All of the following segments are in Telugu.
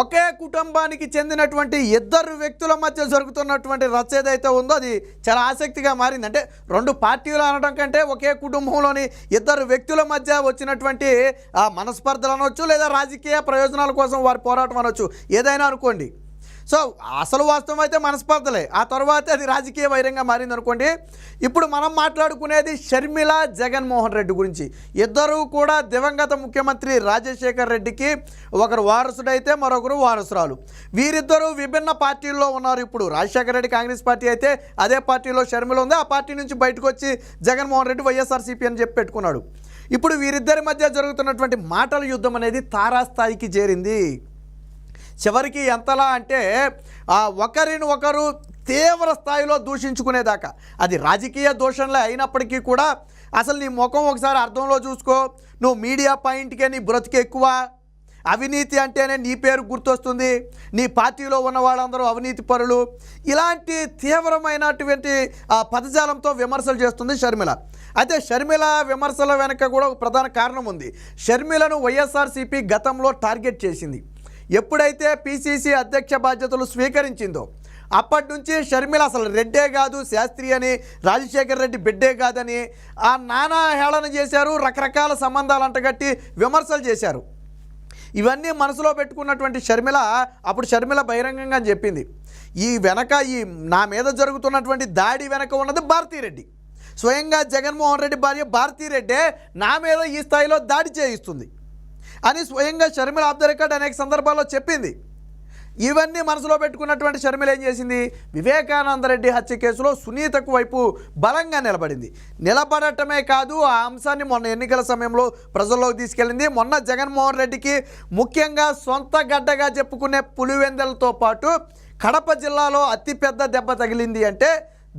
ఒకే కుటుంబానికి చెందినటువంటి ఇద్దరు వ్యక్తుల మధ్య జరుగుతున్నటువంటి రచ్చ ఏదైతే ఉందో అది చాలా ఆసక్తిగా మారింది. అంటే రెండు పార్టీలు అనడం కంటే ఒకే కుటుంబంలోని ఇద్దరు వ్యక్తుల మధ్య వచ్చినటువంటి మనస్పర్ధలు అనవచ్చు లేదా రాజకీయ ప్రయోజనాల కోసం వారి పోరాటం అనొచ్చు. ఏదైనా అనుకోండి. సో అసలు వాస్తవం అయితే మనస్పర్ధలే. ఆ తర్వాత అది రాజకీయ వైరంగా మారింది అనుకోండి. ఇప్పుడు మనం మాట్లాడుకునేది షర్మిల జగన్మోహన్ రెడ్డి గురించి. ఇద్దరూ కూడా దివంగత ముఖ్యమంత్రి రాజశేఖర్ రెడ్డికి ఒకరు వారసుడైతే మరొకరు వారసురాలు. వీరిద్దరూ విభిన్న పార్టీల్లో ఉన్నారు ఇప్పుడు. రాజశేఖర రెడ్డి కాంగ్రెస్ పార్టీ అయితే అదే పార్టీలో షర్మిల ఉంది. ఆ పార్టీ నుంచి బయటకు వచ్చి జగన్మోహన్ రెడ్డి వైఎస్ఆర్సీపీ అని చెప్పి పెట్టుకున్నాడు. ఇప్పుడు వీరిద్దరి మధ్య జరుగుతున్నటువంటి మాటల యుద్ధం అనేది తారాస్థాయికి చేరింది. చివరికి ఎంతలా అంటే ఒకరిని ఒకరు తీవ్ర స్థాయిలో దూషించుకునేదాకా. అది రాజకీయ దూషణలే అయినప్పటికీ కూడా అసలు నీ ముఖం ఒకసారి అర్థంలో చూసుకో. నువ్వు మీడియా పాయింట్కే నీ బ్రతికి ఎక్కువ. అవినీతి అంటేనే నీ పేరు గుర్తొస్తుంది. నీ పార్టీలో ఉన్న వాళ్ళందరూ అవినీతి పరులు. ఇలాంటి తీవ్రమైనటువంటి పదజాలంతో విమర్శలు చేస్తుంది షర్మిల. అయితే షర్మిల విమర్శల వెనక కూడా ఒక ప్రధాన కారణం ఉంది. షర్మిలను వైఎస్ఆర్సీపీ గతంలో టార్గెట్ చేసింది. ఎప్పుడైతే పిసిసి అధ్యక్ష బాధ్యతలు స్వీకరించిందో అప్పటి నుంచి షర్మిల అసలు రెడ్డే కాదు శాస్త్రి అని రాజశేఖర్ రెడ్డి బిడ్డే కాదని ఆ నానా హేళన చేశారు రకరకాల సంబంధాలు అంటగట్టి విమర్శలు చేశారు. ఇవన్నీ మనసులో పెట్టుకున్నటువంటి షర్మిల అప్పుడు షర్మిల బహిరంగంగా చెప్పింది. ఈ వెనక ఈ నా మీద జరుగుతున్నటువంటి దాడి వెనక ఉన్నది భారతీరెడ్డి. స్వయంగా జగన్మోహన్ రెడ్డి భార్య భారతీరెడ్డే నా మీద ఈ స్థాయిలో దాడి చేయిస్తుంది. అని స్వయంగా షర్మిల ఆఫ్ ద రికార్డ్ అనేక సందర్భాల్లో చెప్పింది. ఇవన్నీ మనసులో పెట్టుకున్నటువంటి షర్మిల ఏం చేసింది? వివేకానంద రెడ్డి హత్య కేసులో సునీతకు వైపు బలంగా నిలబడింది. నిలబడటమే కాదు ఆ అంశాన్ని మొన్న ఎన్నికల సమయంలో ప్రజల్లోకి తీసుకెళ్ళింది. మొన్న జగన్మోహన్ రెడ్డికి ముఖ్యంగా సొంత గడ్డగా చెప్పుకునే పులివెందలతో పాటు కడప జిల్లాలో అతిపెద్ద దెబ్బ తగిలింది అంటే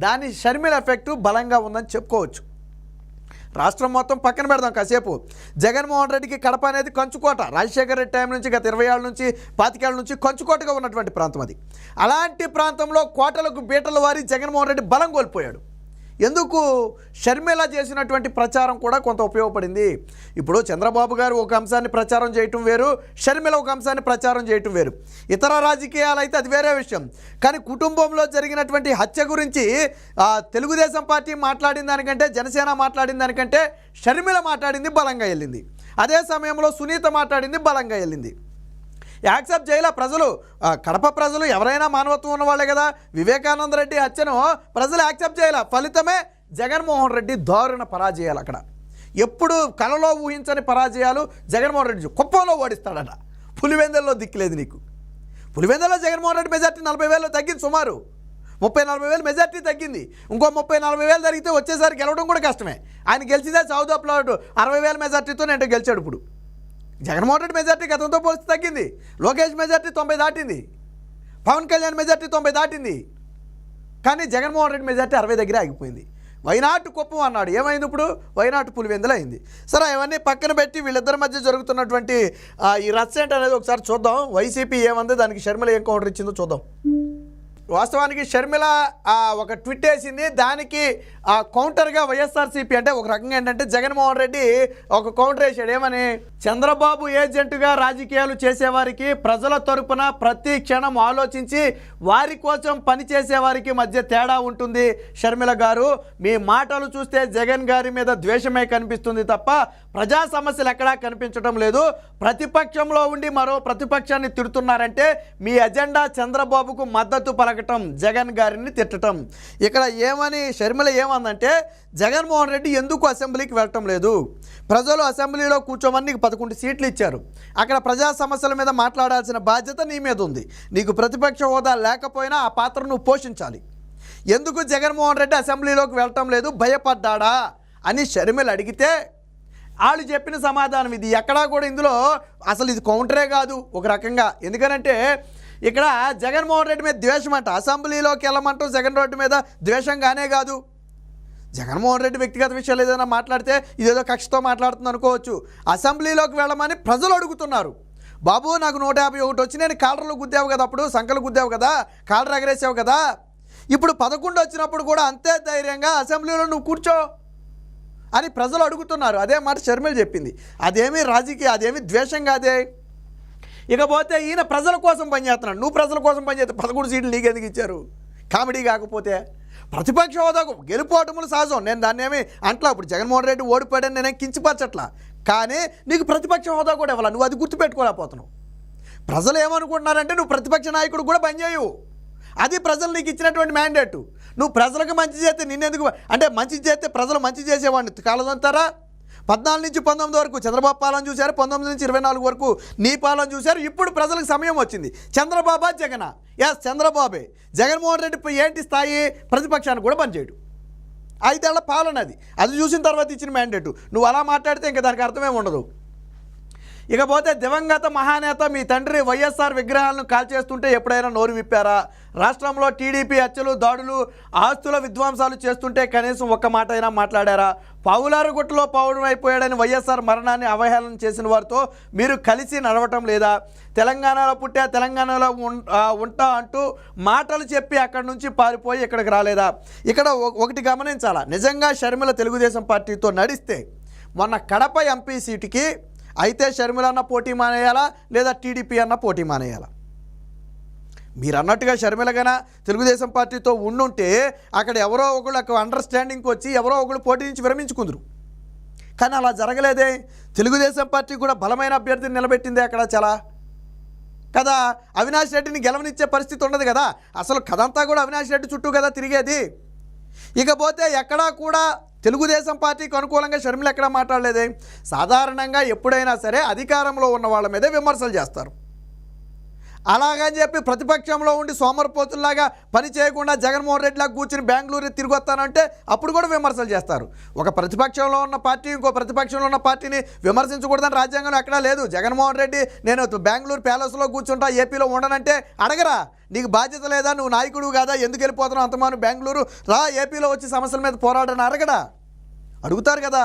దాని షర్మిల ఎఫెక్టు బలంగా ఉందని చెప్పుకోవచ్చు. రాష్ట్రం మొత్తం పక్కన పెడదాం కాసేపు. జగన్మోహన్ రెడ్డికి కడప అనేది కంచుకోట. రాజశేఖర రెడ్డి టైం నుంచి గత ఇరవై ఏళ్ళ నుంచి పాతికేళ్ళ నుంచి కంచుకోటగా ఉన్నటువంటి ప్రాంతం అది. అలాంటి ప్రాంతంలో కోటలకు బీటలు వారి జగన్మోహన్ రెడ్డి బలం కోల్పోయాడు. ఎందుకు షర్మిల చేసినటువంటి ప్రచారం కూడా కొంత ఉపయోగపడింది? ఇప్పుడు చంద్రబాబు గారు ఒక అంశాన్ని ప్రచారం చేయటం వేరు షర్మిల ఒక అంశాన్ని ప్రచారం చేయటం వేరు. ఇతర రాజకీయాలు అయితే అది వేరే విషయం. కానీ కుటుంబంలో జరిగినటువంటి హత్య గురించి తెలుగుదేశం పార్టీ మాట్లాడిన దానికంటే జనసేన మాట్లాడిన దానికంటే షర్మిల మాట్లాడింది బలంగా వెళ్ళింది. అదే సమయంలో సునీత మాట్లాడింది బలంగా వెళ్ళింది. యాక్సెప్ట్ చేయలే ప్రజలు. కడప ప్రజలు ఎవరైనా మానవత్వం ఉన్నవాళ్ళే కదా. వివేకానంద రెడ్డి హత్యను ప్రజలు యాక్సెప్ట్ చేయలే. ఫలితమే జగన్మోహన్ రెడ్డి దారుణ పరాజయాలు అక్కడ. ఎప్పుడు కలలో ఊహించని పరాజయాలు జగన్మోహన్ రెడ్డి కుప్పంలో ఓడిస్తాడట. పులివెందల్లో దిక్కులేదు నీకు. పులివెందల్లో జగన్మోహన్ రెడ్డి మెజార్టీ నలభై వేలు తగ్గింది సుమారు. ముప్పై నలభై వేలు మెజార్టీ తగ్గింది. ఇంకో ముప్పై నలభై వేలు జరిగితే వచ్చేసరికి గెలవడం కూడా కష్టమే. ఆయన గెలిచితే సౌత్ అరవై వేల మెజార్టీతో నేను గెలిచాడు ఇప్పుడు. జగన్మోహన్ రెడ్డి మెజార్టీ గతంతో పోలిస్తే తగ్గింది. లోకేష్ మెజార్టీ తొంభై దాటింది. పవన్ కళ్యాణ్ మెజార్టీ తొంభై దాటింది. కానీ జగన్మోహన్ రెడ్డి మెజార్టీ అరవై దగ్గర ఆగిపోయింది. వైనాటు కుప్పం అన్నాడు. ఏమైంది ఇప్పుడు? వైనాటు పులివెందులు అయింది. సరే అవన్నీ పక్కన పెట్టి వీళ్ళిద్దరి మధ్య జరుగుతున్నటువంటి ఈ రచ్చ అనేది ఒకసారి చూద్దాం. వైసీపీ ఏమంది? దానికి షర్మిల ఏం కౌంటర్ ఇచ్చిందో చూద్దాం. వాస్తవానికి షర్మిల ఒక ట్విట్ వేసింది. దానికి ఆ కౌంటర్గా వైఎస్ఆర్సీపీ అంటే ఒక రకంగా ఏంటంటే జగన్మోహన్ రెడ్డి ఒక కౌంటర్ వేసాడు ఏమని? చంద్రబాబు ఏజెంటుగా రాజకీయాలు చేసేవారికి ప్రజల తరపున ప్రతి క్షణం ఆలోచించి వారి కోసం పనిచేసేవారికి మధ్య తేడా ఉంటుంది. షర్మిల గారు మీ మాటలు చూస్తే జగన్ గారి మీద ద్వేషమే కనిపిస్తుంది తప్ప ప్రజా సమస్యలు ఎక్కడా కనిపించడం లేదు. ప్రతిపక్షంలో ఉండి మరో ప్రతిపక్షాన్ని తిడుతున్నారంటే మీ అజెండా చంద్రబాబుకు మద్దతు పలకటం జగన్ గారిని తిట్టడం ఇక్కడ ఏమని షర్మిల ఏమందంటే జగన్మోహన్ రెడ్డి ఎందుకు అసెంబ్లీకి వెళ్ళటం లేదు? ప్రజలు అసెంబ్లీలో కూర్చోమని నీకు పదకొండు సీట్లు ఇచ్చారు. అక్కడ ప్రజా సమస్యల మీద మాట్లాడాల్సిన బాధ్యత నీ మీద ఉంది. నీకు ప్రతిపక్ష హోదా లేకపోయినా ఆ పాత్ర నువ్వు పోషించాలి. ఎందుకు జగన్మోహన్ రెడ్డి అసెంబ్లీలోకి వెళ్ళటం లేదు? భయపడ్డాడా? అని షర్మిల అడిగితే వాళ్ళు చెప్పిన సమాధానం ఇది. ఎక్కడా కూడా ఇందులో అసలు ఇది కౌంటరే కాదు. ఒక రకంగా. ఎందుకనంటే ఇక్కడ జగన్మోహన్ రెడ్డి మీద ద్వేషం అంట. అసెంబ్లీలోకి వెళ్ళమంటూ జగన్ రెడ్డి మీద ద్వేషంగానే కాదు. జగన్మోహన్ రెడ్డి వ్యక్తిగత విషయాలు ఏదైనా మాట్లాడితే ఇదేదో కక్షతో మాట్లాడుతుంది అనుకోవచ్చు. అసెంబ్లీలోకి వెళ్ళమని ప్రజలు అడుగుతున్నారు. బాబు నాకు నూట యాభై ఒకటి వచ్చి నేను కాలర్లు గుద్దావు కదా అప్పుడు సంకలు గుద్దావు కదా కాలర్ ఎగరేసావు కదా. ఇప్పుడు పదకొండు వచ్చినప్పుడు కూడా అంతే ధైర్యంగా అసెంబ్లీలో నువ్వు కూర్చో అని ప్రజలు అడుగుతున్నారు. అదే మాట షర్మిల చెప్పింది. అదేమి రాజకీయ అదేమి ద్వేషం కాదే. ఇకపోతే ఈయన ప్రజల కోసం పనిచేస్తున్నాడు. నువ్వు ప్రజల కోసం పనిచేస్తే పదకొండు సీట్లు నీకు ఎందుకు ఇచ్చారు? కామెడీ కాకపోతే ప్రతిపక్ష హోదాకు గెలుపోవటములు సహజం. నేను దాన్ని ఏమి అంట్లా? ఇప్పుడు జగన్మోహన్ రెడ్డి ఓడిపోయాడని నేనేం కించపరచట్లా? కానీ నీకు ప్రతిపక్ష హోదా కూడా ఇవ్వాలి? నువ్వు అది గుర్తుపెట్టుకోలేకపోతున్నావు. ప్రజలు ఏమనుకుంటున్నారంటే నువ్వు ప్రతిపక్ష నాయకుడు కూడా పనిచేయవు అది ప్రజలు నీకు ఇచ్చినటువంటి మ్యాండేట్ నువ్వు ప్రజలకు మంచి చేస్తే నిన్నెందుకు? అంటే మంచి చేస్తే ప్రజలు మంచి చేసేవాడిని. కాలదంతారా పద్నాలుగు నుంచి పంతొమ్మిది వరకు చంద్రబాబు పాలన చూశారు పంతొమ్మిది నుంచి ఇరవై నాలుగు వరకు నీ పాలన చూశారు ఇప్పుడు ప్రజలకు సమయం వచ్చింది. చంద్రబాబా జగన? ఎస్ చంద్రబాబే. జగన్మోహన్ రెడ్డి ఏంటి స్థాయి ప్రతిపక్షానికి కూడా పనిచేయడు ఐదేళ్ళ పాలన అది. అది చూసిన తర్వాత ఇచ్చిన మ్యాండేట్ నువ్వు అలా మాట్లాడితే ఇంకా దానికి అర్థమే ఉండదు. ఇకపోతే దివంగత మహానేత మీ తండ్రి వైఎస్ఆర్ విగ్రహాలను కాల్చేస్తుంటే ఎప్పుడైనా నోరు విప్పారా? రాష్ట్రంలో టీడీపీ హత్యలు దాడులు ఆస్తుల విధ్వంసాలు చేస్తుంటే కనీసం ఒక్క మాట అయినా మాట్లాడారా? పావులారుగుట్టలో పౌడం అయిపోయాడని వైఎస్ఆర్ మరణాన్ని అవహేళన చేసిన వారితో మీరు కలిసి నడవటం లేదా? తెలంగాణలో పుట్టా తెలంగాణలో ఉంటా అంటూ మాటలు చెప్పి అక్కడి నుంచి పారిపోయి ఇక్కడికి రాలేదా? ఇక్కడ ఒకటి గమనించాలా? నిజంగా షర్మిల తెలుగుదేశం పార్టీతో నడిస్తే మొన్న కడప ఎంపీ సీటుకి అయితే షర్మిల అన్న పోటీ మానేయాలా లేదా టీడీపీ అన్న పోటీ మానేయాలా? మీరు అన్నట్టుగా షర్మిలగన తెలుగుదేశం పార్టీతో ఉండుంటే అక్కడ ఎవరో ఒకళ్ళు అండర్స్టాండింగ్కి వచ్చి ఎవరో ఒకళ్ళు పోటీ నుంచి విరమించుకుందరు. కానీ అలా జరగలేదే. తెలుగుదేశం పార్టీ కూడా బలమైన అభ్యర్థిని నిలబెట్టిందే అక్కడ చాలా. కదా అవినాష్ రెడ్డిని గెలవనిచ్చే పరిస్థితి ఉండదు కదా. అసలు కథంతా కూడా అవినాష్ రెడ్డి చుట్టూ కదా తిరిగేది. ఇకపోతే ఎక్కడా కూడా తెలుగుదేశం పార్టీకి అనుకూలంగా షర్మిల ఎక్కడా మాట్లాడలేదే. సాధారణంగా ఎప్పుడైనా సరే అధికారంలో ఉన్న వాళ్ళ మీదే విమర్శలు చేస్తారు. అలాగని చెప్పి ప్రతిపక్షంలో ఉండి సోమరపోతుల్లాగా పని చేయకుండా జగన్మోహన్ రెడ్డిలాగా కూర్చుని బెంగళూరు తిరిగొస్తానంటే అప్పుడు కూడా విమర్శలు చేస్తారు. ఒక ప్రతిపక్షంలో ఉన్న పార్టీ ఇంకో ప్రతిపక్షంలో ఉన్న పార్టీని విమర్శించకూడదని రాజ్యాంగంలో ఎక్కడా లేదు. జగన్మోహన్ రెడ్డి నేను బెంగళూరు ప్యాలెస్లో కూర్చుంటా ఏపీలో ఉండనంటే అడగరా నీకు బాధ్యత లేదా నువ్వు నాయకుడు కాదా ఎందుకు వెళ్ళిపోతున్నావు అంతమాను బెంగళూరు రా ఏపీలో వచ్చి సమస్యల మీద పోరాడని అడగడా? అడుగుతారు కదా.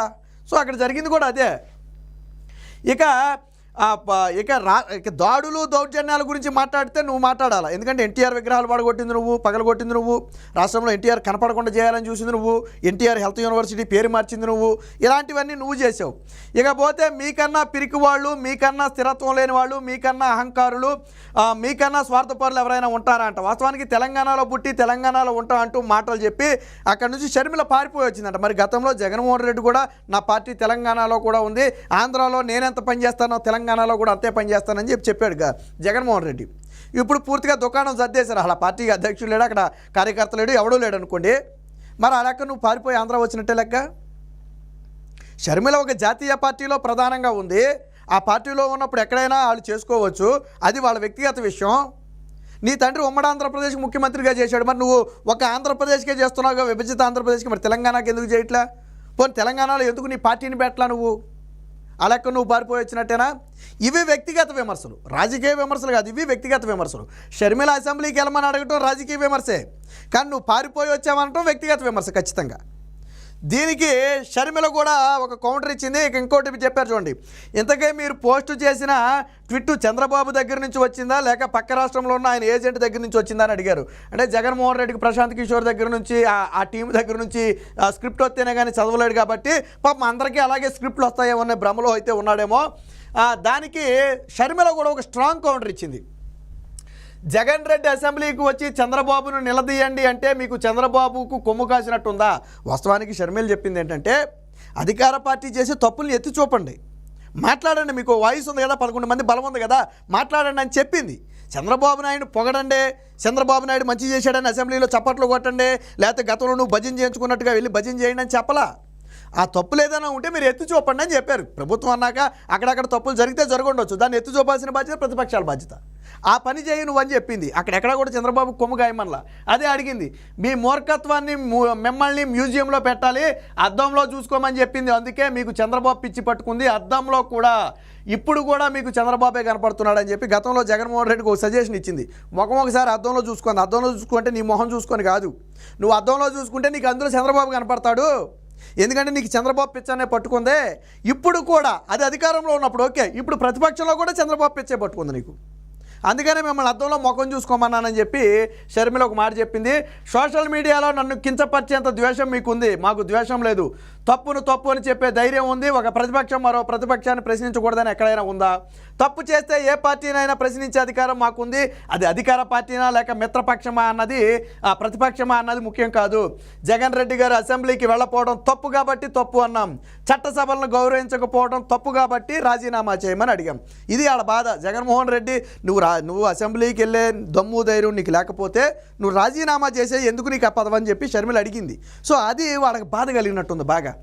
సో అక్కడ జరిగింది కూడా అదే. ఇక ఇక రా ఇక దాడులు దౌర్జన్యాల గురించి మాట్లాడితే నువ్వు మాట్లాడాలి? ఎందుకంటే ఎన్టీఆర్ విగ్రహాలు పడగొట్టింది నువ్వు పగలగొట్టింది నువ్వు. రాష్ట్రంలో ఎన్టీఆర్ కనపడకుండా చేయాలని చూసింది నువ్వు. ఎన్టీఆర్ హెల్త్ యూనివర్సిటీ పేరు మార్చింది నువ్వు. ఇలాంటివన్నీ నువ్వు చేసావు ఇకపోతే మీకన్నా పిరికి వాళ్ళు మీకన్నా స్థిరత్వం లేని వాళ్ళు మీకన్నా అహంకారులు మీకన్నా స్వార్థపరులు ఎవరైనా ఉంటారా అంట? వాస్తవానికి తెలంగాణలో పుట్టి తెలంగాణలో ఉంటా అంటూ మాటలు చెప్పి అక్కడ నుంచి షర్మిల పారిపోయి వచ్చిందంట. మరి గతంలో జగన్మోహన్ రెడ్డి కూడా నా పార్టీ తెలంగాణలో కూడా ఉంది. ఆంధ్రాలో నేనెంత పని చేస్తానో తెలంగాణలో కూడా అంతే పని చేస్తానని చెప్పి చెప్పాడు జగన్మోహన్ రెడ్డి. ఇప్పుడు పూర్తిగా దుకాణం సర్దేశారు. అలా పార్టీ అధ్యక్షుడు లేడు? అక్కడ కార్యకర్త లేడు ఎవడూ లేడు అనుకోండి. మరి అలాక నువ్వు పారిపోయి ఆంధ్ర వచ్చినట్టే లెక్క? షర్మిల ఒక జాతీయ పార్టీలో ప్రధానంగా ఉంది. ఆ పార్టీలో ఉన్నప్పుడు ఎక్కడైనా వాళ్ళు చేసుకోవచ్చు. అది వాళ్ళ వ్యక్తిగత విషయం. నీ తండ్రి ఉమ్మడి ఆంధ్రప్రదేశ్ ముఖ్యమంత్రిగా చేశాడు. మరి నువ్వు ఒక ఆంధ్రప్రదేశ్కే చేస్తున్నావుగా విభజిత ఆంధ్రప్రదేశ్కి. మరి తెలంగాణకి ఎందుకు చేయట్లా? పోనీ తెలంగాణలో ఎందుకు నీ పార్టీని పెట్టలా నువ్వు? ఆ నువ్వు పారిపోయి వచ్చినట్టేనా? ఇవి వ్యక్తిగత విమర్శలు. రాజకీయ విమర్శలు కాదు ఇవి వ్యక్తిగత విమర్శలు. షర్మిల అసెంబ్లీకి వెళ్ళమని అడగటం రాజకీయ విమర్శే. కానీ నువ్వు పారిపోయి వచ్చావనటం వ్యక్తిగత విమర్శ ఖచ్చితంగా. దీనికి షర్మిల కూడా ఒక కౌంటర్ ఇచ్చింది. ఇక ఇంకోటి చెప్పారు చూడండి. ఇంతకే మీరు పోస్టు చేసిన ట్విట్ చంద్రబాబు దగ్గర నుంచి వచ్చిందా? లేక పక్క రాష్ట్రంలో ఉన్న ఆయన ఏజెంట్ దగ్గర నుంచి వచ్చిందా అని అడిగారు. అంటే జగన్మోహన్ రెడ్డికి ప్రశాంత్ కిషోర్ దగ్గర నుంచి ఆ- టీం దగ్గర నుంచి ఆ స్క్రిప్ట్ వస్తేనే కానీ చదవలేడు కాబట్టి పాపం అందరికీ అలాగే స్క్రిప్ట్లు వస్తాయేమో అనే భ్రమలో అయితే ఉన్నాడేమో. దానికి షర్మిల కూడా ఒక స్ట్రాంగ్ కౌంటర్ ఇచ్చింది. జగన్ రెడ్డి అసెంబ్లీకి వచ్చి చంద్రబాబును నిలదీయండి అంటే మీకు చంద్రబాబుకు కొమ్ము కాసినట్టుందా? వాస్తవానికి షర్మిల్ చెప్పింది ఏంటంటే అధికార పార్టీ చేసే తప్పుల్ని ఎత్తి చూపండి. మాట్లాడండి మీకు వాయిస్ ఉంది కదా పదకొండు మంది బలం ఉంది కదా మాట్లాడండి అని చెప్పింది. చంద్రబాబు నాయుడు పొగడండి చంద్రబాబు నాయుడు మంచి చేశాడని అసెంబ్లీలో చప్పట్లు కొట్టండి లేకపోతే గతంలో నువ్వు భజన చేయించుకున్నట్టుగా వెళ్ళి భజన చేయండి అని చెప్పలా. ఆ తప్పులు ఏదైనా ఉంటే మీరు ఎత్తి చూపండి అని చెప్పారు. ప్రభుత్వం అన్నాక అక్కడక్కడ తప్పులు జరిగితే జరగండొచ్చు. దాన్ని ఎత్తి చూపాల్సిన బాధ్యత ప్రతిపక్షాల బాధ్యత. ఆ పని చేయి నువ్వని అని చెప్పింది. అక్కడెక్కడ కూడా చంద్రబాబు కొమ్ము గాయమనలా. అదే అడిగింది. మీ మూర్ఖత్వాన్ని మిమ్మల్ని మ్యూజియంలో పెట్టాలి అద్దంలో చూసుకోమని చెప్పింది. అందుకే మీకు చంద్రబాబు పిచ్చి పట్టుకుంది. అద్దంలో కూడా ఇప్పుడు కూడా మీకు చంద్రబాబే కనపడుతున్నాడని చెప్పి గతంలో జగన్మోహన్ రెడ్డికి ఒక సజెషన్ ఇచ్చింది. ముఖం ఒకసారి అద్దంలో చూసుకుంది అద్దంలో చూసుకుంటే నీ మొహం చూసుకొని కాదు. నువ్వు అద్దంలో చూసుకుంటే నీకు అందులో చంద్రబాబు కనపడతాడు. ఎందుకంటే నీకు చంద్రబాబు పిచ్చనే పట్టుకుందే. ఇప్పుడు కూడా అది అధికారంలో ఉన్నప్పుడు ఓకే ఇప్పుడు ప్రతిపక్షంలో కూడా చంద్రబాబు పిచ్చే పట్టుకుంది నీకు. అందుకనే మిమ్మల్ని అద్దంలో ముఖం చూసుకోమన్నానని చెప్పి షర్మిల ఒక మాట చెప్పింది. సోషల్ మీడియాలో నన్ను కించపరిచేంత ద్వేషం మీకుంది. మాకు ద్వేషం లేదు. తప్పును తప్పు అని చెప్పే ధైర్యం ఉంది. ఒక ప్రతిపక్షం మరో ప్రతిపక్షాన్ని ప్రశ్నించకూడదని ఎక్కడైనా ఉందా? తప్పు చేస్తే ఏ పార్టీనైనా ప్రశ్నించే అధికారం మాకుంది. అది అధికార పార్టీనా లేక మిత్రపక్షమా అన్నది ఆ ప్రతిపక్షమా అన్నది ముఖ్యం కాదు. జగన్ రెడ్డి గారు అసెంబ్లీకి వెళ్ళపోవడం తప్పు కాబట్టి తప్పు అన్నాం. చట్టసభలను గౌరవించకపోవడం తప్పు కాబట్టి రాజీనామా చేయమని అడిగాం. ఇది ఆడ బాధ. జగన్మోహన్ రెడ్డి నువ్వు రా నువ్వు అసెంబ్లీకి వెళ్ళే దమ్ము ధైర్యం నీకు లేకపోతే నువ్వు రాజీనామా చేసే ఎందుకు నీకు ఆ పదవని చెప్పి షర్మిల అడిగింది. సో అది వాళ్ళకి బాధ కలిగినట్టుంది బాగా.